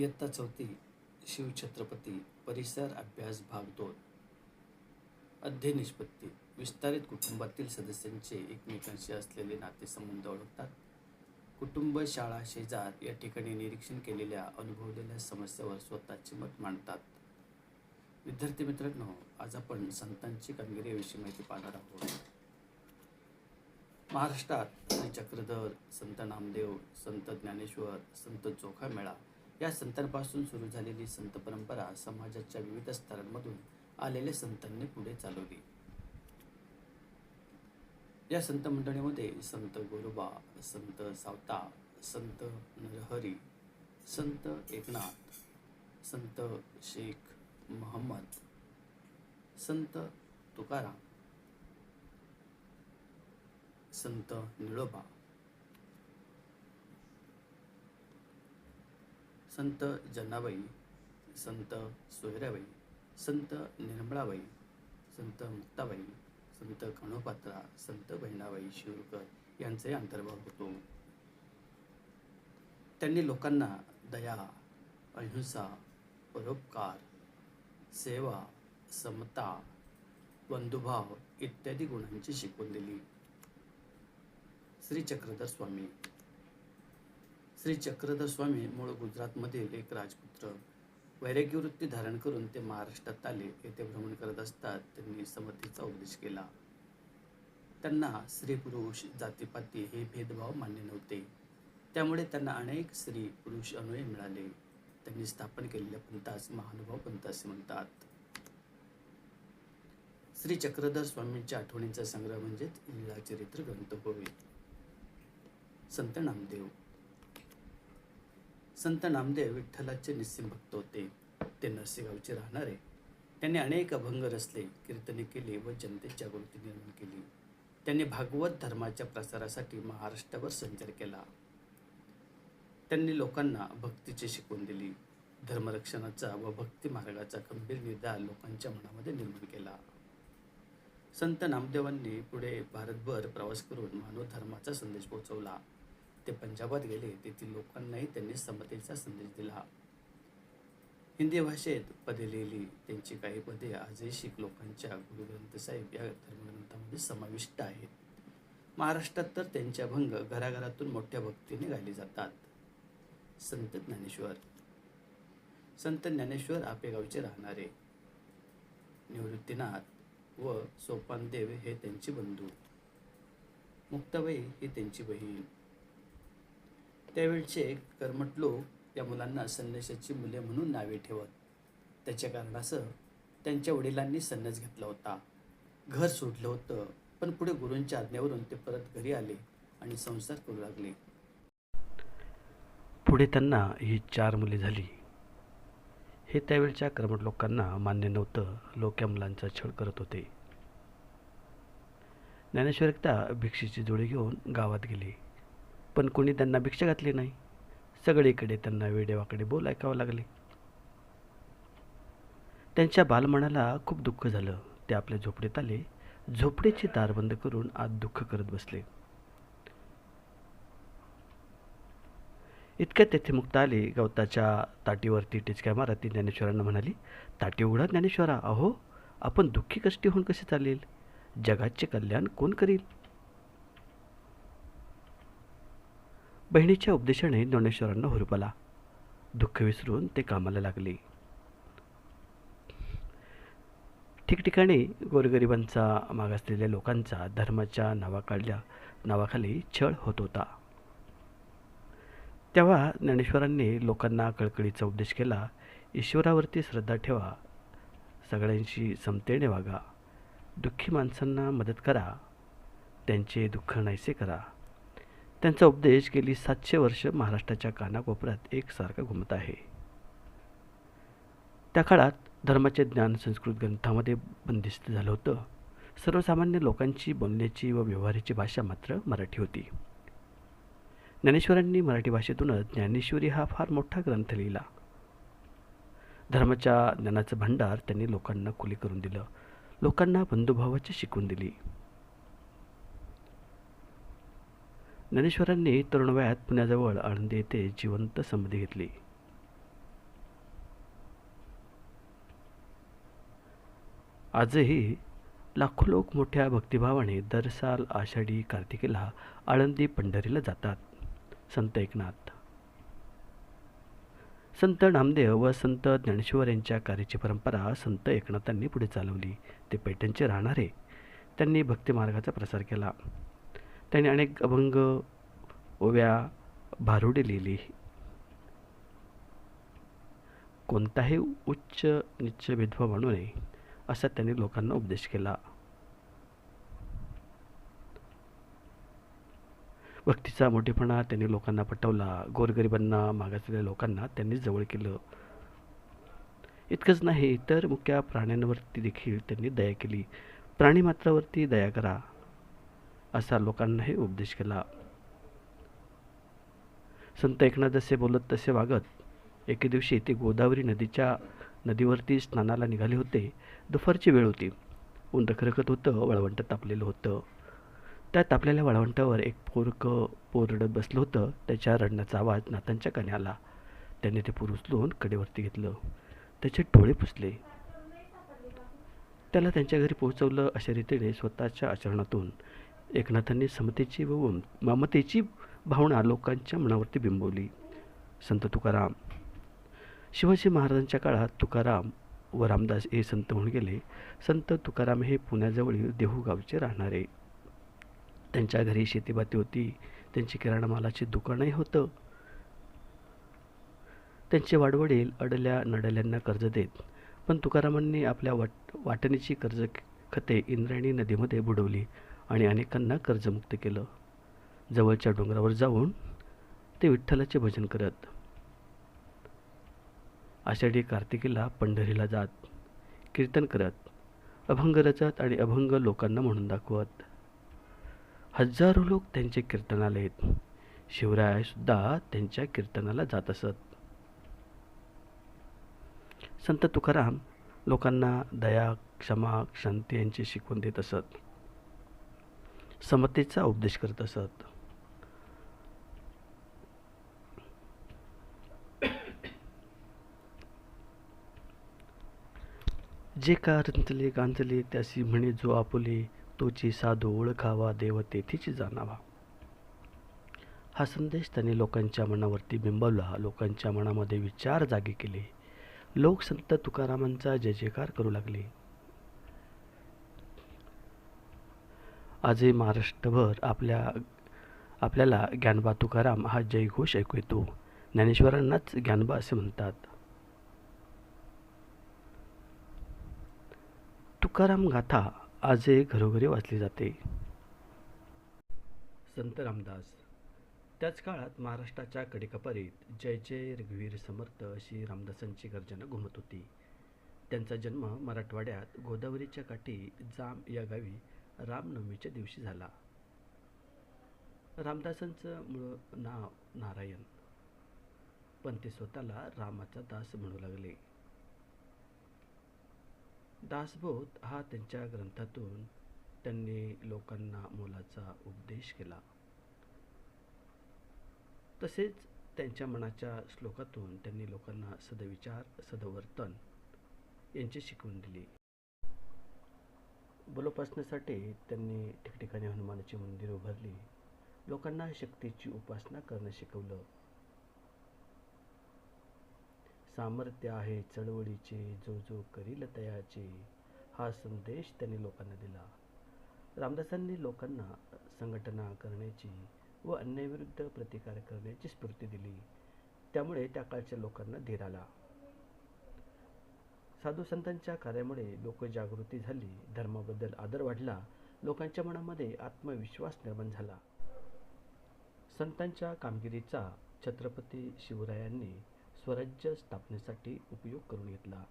इयत्ता चौथी शिवछत्रपती परिसर अभ्यास भाग दोन. अध्यय निष्पत्ती. विस्तारित कुटुंबातील सदस्यांचे एकमेकांशी असलेले नातेसंबंध ओळखतात. कुटुंब शाळा शेजार या ठिकाणी निरीक्षण केलेल्या अनुभवलेल्या समस्यावर स्वतःचे मत मांडतात. विद्यार्थी मित्रांनो आज आपण संतांची कामगिरीविषयी माहिती पाहणार आहोत. महाराष्ट्रात श्री चक्रधर संत नामदेव संत ज्ञानेश्वर संत चोखामेळा या संतांपासून सुरू झालेली संत परंपरा समाजाच्या विविध स्तरांमधून आलेल्या संतांनी पुढे चालवली. या संत मंडळीमध्ये संत गोरोबा संत सावता संत नरहरी संत एकनाथ संत शेख महम्मद संत तुकाराम संत निळोबा संत जनाबाई संत सोयराबाई संत निर्मळाबाई संत मुक्ताबाई संत खणोपात्रा संत बहिणाबाई शिवकर यांचाही अंतर्भाव होतो. त्यांनी लोकांना दया अहिंसा परोपकार सेवा समता बंधुभाव इत्यादी गुणांची शिकवण दिली. श्री चक्रधर स्वामी श्री चक्रधर स्वामी मूळ गुजरातमधील एक राजपुत्र. वैराग्यवृत्ती धारण करून ते महाराष्ट्रात आले. येथे भ्रमण करत असतात. त्यांनी समतेचा उपदेश केला. त्यांना स्त्री पुरुष जातीपाती हे भेदभाव मान्य नव्हते. त्यामुळे त्यांना अनेक स्त्री पुरुष अनुय मिळाले. त्यांनी स्थापन केलेल्या पंथास महानुभाव पंथ असे म्हणतात. श्री चक्रधर स्वामींच्या आठवणींचा संग्रह म्हणजेच लीळा चरित्र ग्रंथ होय. संत नामदेव. संत नामदेव विठ्ठलाचे निस्सिम भक्त होते. ते नरसेगावचे राहणारे. त्यांनी अनेक अभंग रचले कीर्तने केली व जनतेत जागृती निर्माण केली. त्यांनी भागवत धर्माच्या प्रसारासाठी महाराष्ट्रावर संचार केला. त्यांनी लोकांना भक्तीची शिकवण दिली. धर्मरक्षणाचा व भक्ती मार्गाचा गंभीर निर्धार लोकांच्या मनामध्ये निर्माण केला. संत नामदेवांनी पुढे भारतभर प्रवास करून मानव धर्माचा संदेश पोहोचवला. ते पंजाबात गेले तेथील लोकांनाही त्यांनी समतेचा संदेश दिला. हिंदी भाषेत पदे लिहिली त्यांची काही पदे आजही शीख लोकांच्या गुरुग्रंथ साहेब या धर्मग्रंथामध्ये समाविष्ट आहेत. महाराष्ट्रात तर त्यांच्या भंग घराघरातून मोठ्या भक्तीने गायले जातात. संत ज्ञानेश्वर. संत ज्ञानेश्वर आपेगावचे राहणारे. निवृत्तीनाथ व सोपानदेव हे त्यांचे बंधू. मुक्ताबाई ही त्यांची बहीण. त्यावेळचे कर्मठ लोक या मुलांना संन्यासाची मुले म्हणून नावे ठेवत. त्याच्या कारणासह त्यांच्या वडिलांनी संन्यास घेतला होता. घर सोडलं होतं पण पुढे गुरूंच्या आज्ञेवरून ते परत घरी आले आणि संसार करू लागले. पुढे त्यांना ही चार मुले झाली. हे त्यावेळच्या कर्मठ लोकांना मान्य नव्हतं. लोक या मुलांचा छळ करत होते. ज्ञानेश्वर एकदा भिक्षेची जोडी घेऊन गावात गेले. पण कोणी त्यांना भिक्षा घातली नाही. सगळीकडे त्यांना वेडेवाकडे बोल ऐकावं लागले. त्यांच्या बालमनाला खूप दुःख झालं. ते आपल्या झोपडीत आले. झोपडीची दार बंद करून आज दुःख करत बसले. इतक्यात तेथे मुक्त आली. गवताच्या ताटीवरती टिचक्या मारत ती ज्ञानेश्वरांना म्हणाली ताटी उघडा ज्ञानेश्वरा. अहो आपण दुःखी कष्टी होऊन कसे चालेल? जगाचे कल्याण कोण करील? बहिणीच्या उपदेशाने ज्ञानेश्वरांना हुरपला. दुःख विसरून ते कामाला लागले. ठिकठिकाणी गोरगरिबांचा मागासलेल्या लोकांचा धर्माच्या नावाकाढल्या नावाखाली छळ होत होता. तेव्हा ज्ञानेश्वरांनी लोकांना कळकळीचा उपदेश केला ईश्वरावरती श्रद्धा ठेवा सगळ्यांशी समतेने वागा दुःखी माणसांना मदत करा त्यांचे दुःख नाहीसे करा. त्यांचा उपदेश गेली सातशे वर्ष महाराष्ट्राच्या कानाकोपऱ्यात एकसारखा घुमत आहे. त्या काळात धर्माचे ज्ञान संस्कृत ग्रंथामध्ये बंदिस्त झालं होतं. सर्वसामान्य लोकांची बोलण्याची व व्यवहाराची भाषा मात्र मराठी होती. ज्ञानेश्वरांनी मराठी भाषेतूनच ज्ञानेश्वरी हा फार मोठा ग्रंथ लिहिला. धर्माच्या ज्ञानाचं भांडार त्यांनी लोकांना खुली करून दिलं. लोकांना बंधुभावाची शिकवून दिली. ज्ञानेश्वरांनी तरुण वयात पुण्याजवळ आळंदी येथे जिवंत समाधी घेतली. आजही लाखो लोक मोठ्या भक्तिभावाने दर साल आषाढी कार्तिकेला आळंदी पंढरीला जातात. संत एकनाथ. संत नामदेव व संत ज्ञानेश्वर यांच्या कार्याची परंपरा संत एकनाथांनी पुढे चालवली. ते पैठणचे राहणारे. त्यांनी भक्तिमार्गाचा प्रसार केला. त्यांनी अनेक अभंग ओव्या भारुडे लिहिली. कोणताही उच्च निच्च भेदभाव म्हणू नये असा त्यांनी लोकांना उपदेश केला. भक्तीचा मोठेपणा त्यांनी लोकांना पटवला. गोरगरिबांना मागासलेल्या लोकांना त्यांनी जवळ केलं. इतकंच नाही तर मुख्या प्राण्यांवरती देखील त्यांनी दया केली. प्राणीमात्रावरती दया करा. असा लोकांनाही उपदेश केला. संत एकनाथ जसे बोलत तसे वागत एके दिवशी ते गोदावरी नदीच्या नदीवरती स्नानाला निघाले होते. दुपारची वेळ होती. ऊन रखरखत होतं वाळवंट तापलेलं होतं. त्या तापलेल्या वाळवंटावर एक पोरकं पोरडत बसलं होतं. त्याच्या रडण्याचा आवाज नातांच्या कानी आला. त्याने ते पूर उचलून कडेवरती घेतलं. त्याचे डोळे पुसले. त्याला त्यांच्या घरी पोहोचवलं अशा रीतीने स्वतःच्या आचरणातून एकनाथांनी समतेची व ममतेची भावना लोकांच्या मनावरती बिंबवली. संत तुकाराम. शिवाजी महाराजांच्या काळात तुकाराम व रामदास हे संत म्हणून गेले. संत तुकाराम हे पुण्याजवळील देहू गावचे राहणारे. त्यांच्या घरी शेतीबाती होती. त्यांची किराणा मालाचे दुकानही होतं. त्यांचे वाडवडील अडल्या नडल्यांना कर्ज देत. पण तुकारामांनी आपल्या वाट वाटणीची कर्ज खते इंद्रायणी नदीमध्ये बुडवली. आणि अनेकांना कर्जमुक्त केलं. जवळच्या डोंगरावर जाऊन ते विठ्ठलाचे भजन करत. आषाढी कार्तिकीला पंढरीला जात कीर्तन करत अभंग रचत आणि अभंग लोकांना म्हणून दाखवत. हजारो लोक त्यांचे कीर्तनाला येत. शिवरायसुद्धा त्यांच्या कीर्तनाला जात असत. संत तुकाराम लोकांना दया क्षमा शांती यांची शिकवण देत असत. समतेचा उपदेश करत असत. जे का रंजले गांजले त्यासी म्हणे जो आपुले तोची साधू ओळखावा देव तेथीच जाणावा. हा संदेश त्यांनी लोकांच्या मनावरती बिंबवला. लोकांच्या मनामध्ये विचार जागे केले. लोक संत तुकारामांचा जय जयकार करू लागले. आजही महाराष्ट्रभर आपल्या आपल्याला ज्ञानबा तुकाराम हा जयघोष ऐकू येतो. ज्ञानेश्वरांनाच ज्ञानबा असे म्हणतात. तुकाराम गाथा आजही घरोघरी वाचली जाते. संत रामदास. त्याच काळात महाराष्ट्राच्या कडेकपारीत जय जय रघुवीर समर्थ अशी रामदासांची गर्जना घुमत होती. त्यांचा जन्म मराठवाड्यात गोदावरीच्या काठी जाम या गावी रामनवमीच्या दिवशी झाला. रामदासांचं मूळ नाव नारायण. पण ते स्वतःला रामाचा दास म्हणू लागले. दासबोध हा त्यांच्या ग्रंथातून त्यांनी लोकांना मोलाचा उपदेश केला. तसेच त्यांच्या मनाच्या श्लोकातून त्यांनी लोकांना सदविचार सदवर्तन यांची शिकवण दिली. बलोपासनेसाठी त्यांनी ठिकठिकाणी हनुमानाची मंदिर उभारली. लोकांना शक्तीची उपासना करणं शिकवलं. सामर्थ्य आहे चळवळीचे जो जो करील तयाचे हा संदेश त्यांनी लोकांना दिला. रामदासांनी लोकांना संघटना करण्याची व अन्याविरुद्ध प्रतिकार करण्याची स्फूर्ती दिली. त्यामुळे त्या काळच्या लोकांना धीर आला. साधू संतांच्या कार्यामुळे लोकजागृती झाली धर्माबद्दल आदर वाढला लोकांच्या मनामध्ये आत्मविश्वास निर्माण झाला. संतांच्या कामगिरीचा छत्रपती शिवरायांनी स्वराज्य स्थापनेसाठी उपयोग करून घेतला.